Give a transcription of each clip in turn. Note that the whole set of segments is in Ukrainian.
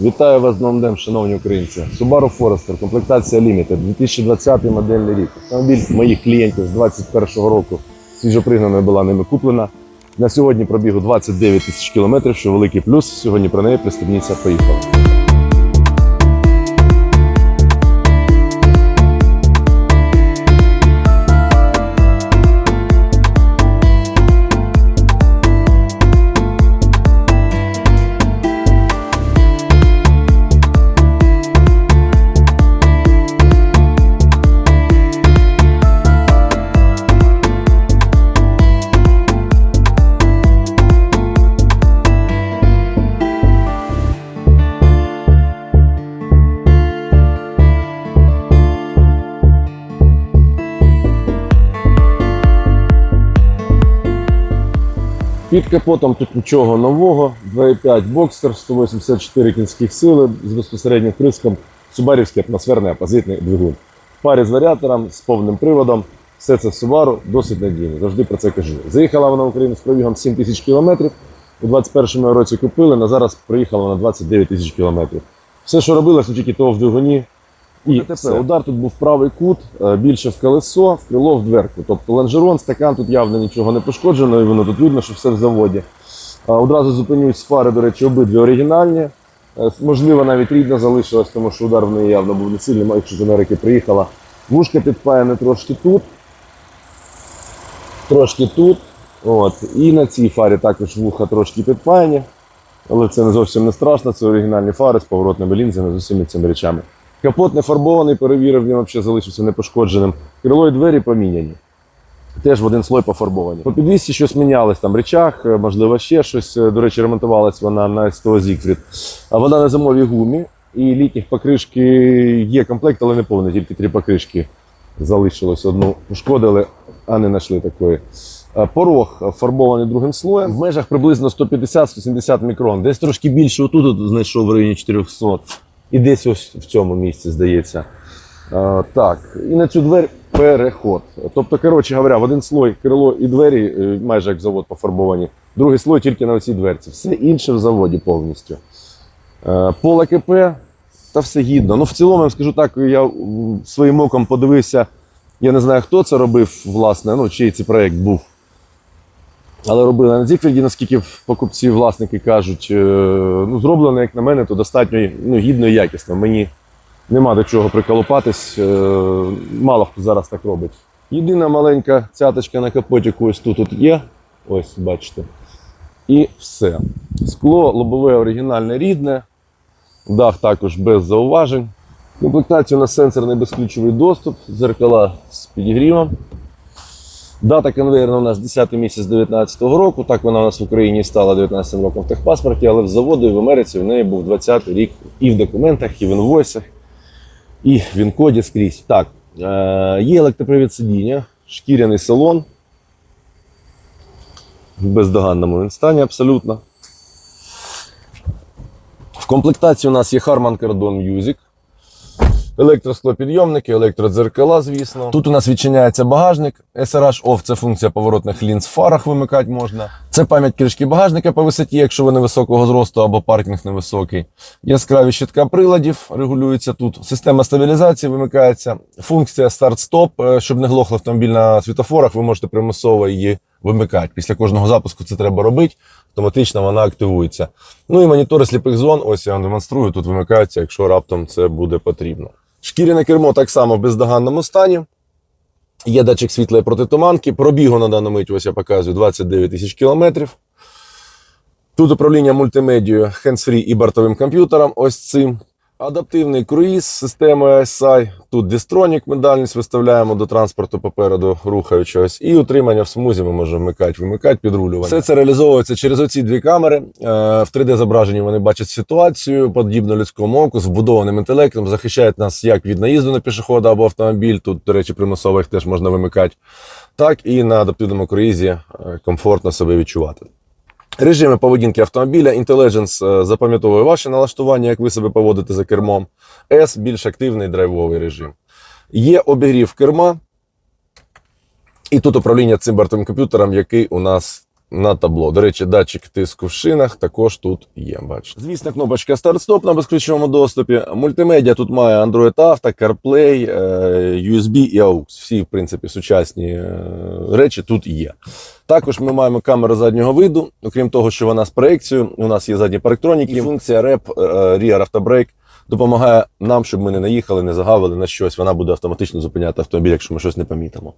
Вітаю вас з новим днем, шановні українці. Subaru Forester, комплектація Limited, 2020 модельний рік. Автомобіль моїх клієнтів з 2021 року свіжопригнана була ними куплена. На сьогодні пробігу 29 тисяч кілометрів, що великий плюс. Сьогодні про неї пристебніться. Поїхали. Під капотом тут нічого нового. 2,5 бокстер, 184 кінських сили з безпосереднім вприском. Субарівський атмосферний опозитний двигун. В парі з варіатором, з повним приводом. Все це в Subaru досить надійно. Завжди про це кажу. Заїхала вона в Україну з пробігом 7 тисяч кілометрів. У 21-му році купили, на зараз приїхала на 29 тисяч кілометрів. Все, що робилось, ну, тільки того в двигуні. І все. удар тут був в правий кут, е, більше в колесо, в крило, в дверку. Тобто лонжерон, стакан тут явно нічого не пошкоджено, і воно тут видно, що все в заводі. Одразу зупинюсь, фари, до речі, обидві оригінальні. Е, Можливо, навіть рідна залишилась, тому що удар в неї явно був не сильний, якщо з Америки приїхала. Вушка підпаяне трошки тут, трошки тут. От. І на цій фарі також вуха трошки підпаяні. Але це не зовсім не страшно, це оригінальні фари з поворотними лінзами, з усіма цими речами. Капот не фарбований, перевірив, він взагалі залишився непошкодженим. Крило і двері поміняні. Теж в один слой пофарбовані. По підвісці щось мінялось, там речах, е, можливо, ще щось. Е, До речі, ремонтувалась вона на СТО Зігфрід. А вона на зимовій гумі. І літніх покришки є комплект, але не повний, тільки три покришки залишилось. Одну пошкодили, а не знайшли такої. Е, Порог фарбований другим слоєм. В межах приблизно 150-170 мікрон. Десь трошки більше отут знайшов в районі 400. І десь ось в цьому місці, здається. Е, так, і на цю двері переход. Тобто, коротше говоря, в один слой крило і двері, е, майже як завод пофарбовані. Другий слой тільки на цій дверці. Все інше в заводі повністю. Е, Поле КП та все гідно. Ну, в цілому, я скажу так, я своїм оком подивився. Я не знаю, хто це робив, власне, ну, чий цей проєкт був. Але робили на Зігфріді, наскільки покупці, власники кажуть, е, ну, зроблено, як на мене, то достатньо ну, гідно і якісно. Мені нема до чого приколупатись. е, Мало хто зараз так робить. Єдина маленька цяточка на капоті ось тут от є. Ось, бачите. І все. Скло лобове оригінальне рідне. Дах також без зауважень. У нас сенсорний безключовий доступ, зеркала з підігрівом. Дата конвейерна у нас 10 місяць 2019 року. Так вона у нас в Україні стала 19 роком в техпаспорті, але в заводу і в Америці в неї був 20 рік і в документах, і в інвойсах, і в він-коді скрізь. Так, е- є електропривід сидіння, шкіряний салон. В бездоганному він стані абсолютно. В комплектації у нас є Harman Kardon Music. Електросклопідйомники, електродзеркала, звісно. Тут у нас відчиняється багажник. SRH Off – це функція поворотних лінз в фарах вимикати можна. Це пам'ять кришки багажника по висоті, якщо ви невисокого зросту або паркінг невисокий. Яскраві щитка приладів регулюється тут. Система стабілізації вимикається. Функція старт-стоп, е, щоб не глохло автомобіль на світофорах, ви можете примусово її вимикати. Після кожного запуску це треба робити. Автоматично вона активується. Ну і монітори сліпих зон, ось я вам демонструю, тут вимикаються, якщо раптом це буде потрібно. Шкіряне кермо так само в бездоганному стані. Є датчик світла і протитуманки. Пробігу на дану мить, ось я показую, 29 тисяч кілометрів. Тут управління мультимедією, hands-free і бортовим комп'ютером. Ось цим. Адаптивний круїз з системою SI. Тут дистронік, ми дальність виставляємо до транспорту попереду рухаючогось. І утримання в смузі ми можемо вмикати, вимикати, підрулювання. Все це реалізовується через оці дві камери. Е, В 3D-зображенні вони бачать ситуацію, подібно людському оку, з вбудованим інтелектом, захищають нас як від наїзду на пішохода або автомобіль. Тут, до речі, примусово їх теж можна вимикати, так і на адаптивному круїзі е, комфортно себе відчувати. Режими поведінки автомобіля. Intelligence е, запам'ятовує ваше налаштування, як ви себе поводите за кермом. S більш активний драйвовий режим. Є обігрів керма. І тут управління цим бортовим комп'ютером, який у нас на табло. До речі, датчик тиску в шинах також тут є. Бачите. Звісно, кнопочка старт-стоп на безключовому доступі. Мультимедіа тут має Android Auto, CarPlay, е, USB і AUX. Всі, в принципі, сучасні е, речі тут є. Також ми маємо камеру заднього виду. Окрім того, що вона з проекцією, у нас є задні парктроніки, і функція REP, е, Rear Auto Brake, допомагає нам, щоб ми не наїхали, не загавили на щось. Вона буде автоматично зупиняти автомобіль, якщо ми щось не помітимо.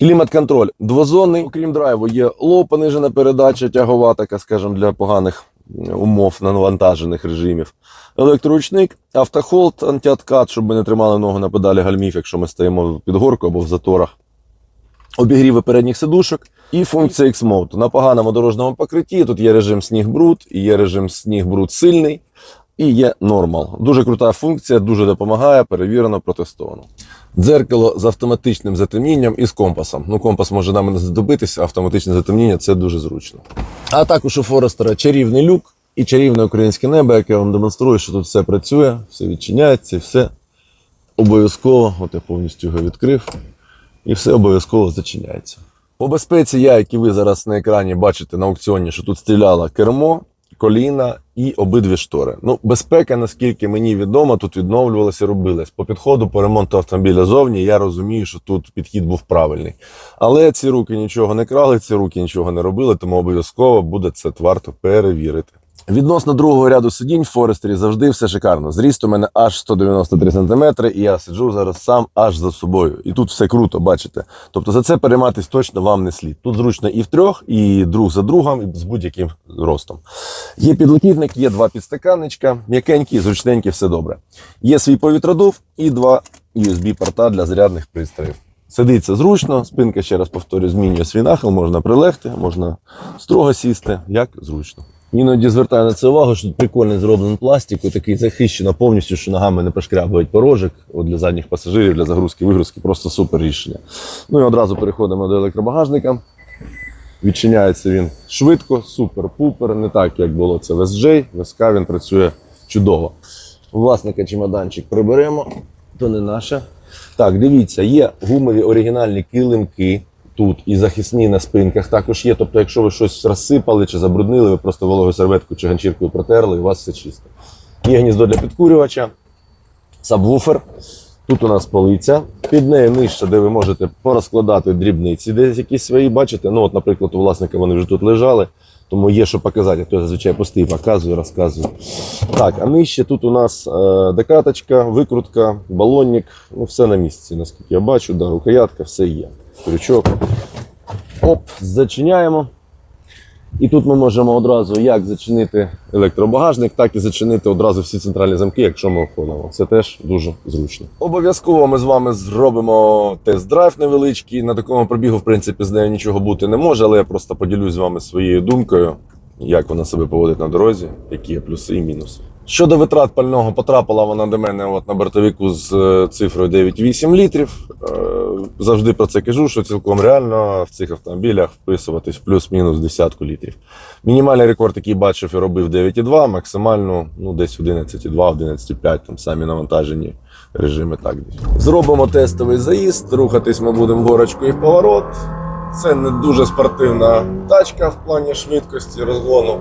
Клімат-контроль двозонний. Окрім драйву, є лоу, понижена передача, тягова така, скажімо, для поганих умов на навантажених режимів. Електроручник, автохолд, антиоткат, щоб ми не тримали ногу на педалі гальмів, якщо ми стоїмо під горку або в заторах. Обігріви передніх сидушок і функція X-Mode. На поганому дорожньому покритті тут є режим сніг-бруд, і є режим сніг-бруд сильний, і є нормал. Дуже крута функція, дуже допомагає, перевірено, протестовано. Дзеркало з автоматичним затемнінням і з компасом. Ну, компас може нам не знадобитися, а автоматичне затемніння це дуже зручно. А також у Форестера чарівний люк і чарівне українське небо, яке вам демонструю, що тут все працює, все відчиняється, все обов'язково. От я повністю його відкрив, і все обов'язково зачиняється. По безпеці я, як і ви зараз на екрані бачите на аукціоні, що тут стріляло кермо, коліна і обидві штори. Ну, безпека, наскільки мені відомо, тут відновлювалася робилась. По підходу по ремонту автомобіля зовні я розумію, що тут підхід був правильний. Але ці руки нічого не крали, ці руки нічого не робили, тому обов'язково буде це варто перевірити. Відносно другого ряду сидінь в Форестері завжди все шикарно. Зріст у мене аж 193 см, і я сиджу зараз сам аж за собою. І тут все круто, бачите. Тобто за це перейматись точно вам не слід. Тут зручно і в трьох, і друг за другом, і з будь-яким ростом. Є підлокітник, є два підстаканничка, м'якенькі, зручненькі, все добре. Є свій повітродув і два USB-порта для зарядних пристроїв. Сидиться зручно, спинка, ще раз повторюю, змінює свій нахил, можна прилегти, можна строго сісти, як зручно. Іноді звертаю на це увагу, що тут прикольно зроблений пластик, такий захищено повністю, що ногами не пошкрябують порожик От для задніх пасажирів, для загрузки, вигрузки. Просто супер рішення. Ну і одразу переходимо до електробагажника. Відчиняється він швидко, супер-пупер, не так, як було це в SJ. В СК він працює чудово. Власника чемоданчик приберемо, то не наше. Так, дивіться, є гумові оригінальні килимки тут і захисні на спинках також є. Тобто, якщо ви щось розсипали чи забруднили, ви просто вологою серветкою чи ганчіркою протерли, і у вас все чисто. Є гніздо для підкурювача, сабвуфер. Тут у нас полиця. Під нею нижче, де ви можете порозкладати дрібниці, десь якісь свої, бачите. Ну, от, наприклад, у власника вони вже тут лежали, тому є що показати. Хто зазвичай пустий, показую, розказую. Так, а нижче тут у нас е, декаточка, викрутка, балонник, ну все на місці, наскільки я бачу, да, рукоятка, все є. Крючок. Оп, зачиняємо. І тут ми можемо одразу як зачинити електробагажник, так і зачинити одразу всі центральні замки, якщо ми входимо. Це теж дуже зручно. Обов'язково ми з вами зробимо тест-драйв невеличкий. На такому пробігу, в принципі, з нею нічого бути не може, але я просто поділюсь з вами своєю думкою, як вона себе поводить на дорозі, які є плюси і мінуси. Щодо витрат пального, потрапила вона до мене от на бортовіку з е, цифрою 9,8 літрів. Завжди про це кажу, що цілком реально в цих автомобілях вписуватись плюс-мінус десятку літрів. Мінімальний рекорд, який бачив і робив 9,2, максимально ну, десь 11,2, 11,5, там самі навантажені режими так десь. Зробимо тестовий заїзд, рухатись ми будемо горочку і в поворот. Це не дуже спортивна тачка в плані швидкості розгону,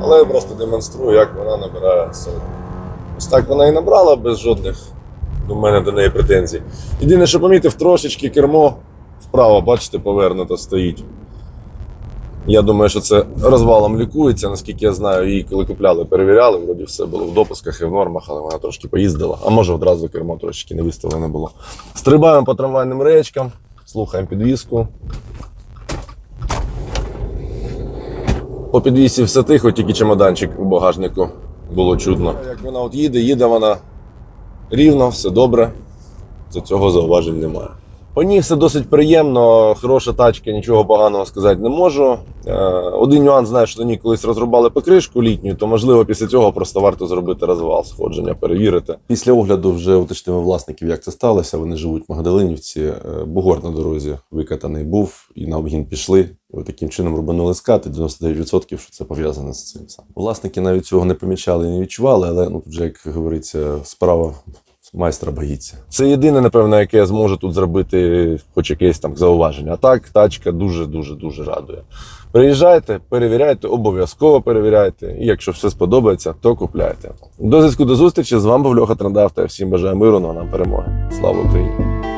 але я просто демонструю, як вона набирає сотню. Ось так вона і набрала без жодних до мене до неї претензій. Єдине, що помітив, трошечки кермо вправо, бачите, повернуто стоїть. Я думаю, що це розвалом лікується, наскільки я знаю, її коли купляли, перевіряли, вроді все було в допусках і в нормах, але вона трошки поїздила. А може одразу кермо трошки не виставлене було. Стрибаємо по трамвайним речкам, слухаємо підвіску. По підвісі все тихо, тільки чемоданчик у багажнику було чудно. Як вона от їде, їде вона рівно, все добре. До цього зауважень немає. По ній все досить приємно, хороша тачка, нічого поганого сказати не можу. Е, Один нюанс знаю, що на ній колись розрубали покришку літню, то можливо після цього просто варто зробити розвал сходження, перевірити. Після огляду вже уточнимо власників, як це сталося. Вони живуть в Магдалинівці. Е, Бугор на дорозі викатаний був і на обгін пішли. Таким чином рубанули скати. 99% що це пов'язане з цим. саме. Власники навіть цього не помічали і не відчували, але ну тут вже як говориться, справа майстра боїться. Це єдине, напевно, яке я зможу тут зробити, хоч якесь там зауваження. А так, тачка дуже, дуже, радує. Приїжджайте, перевіряйте, обов'язково перевіряйте. І якщо все сподобається, то купляйте. До зв'язку до зустрічі. З вами був Льоха Трендавто. Всім бажаю миру, ну а нам перемоги. Слава Україні!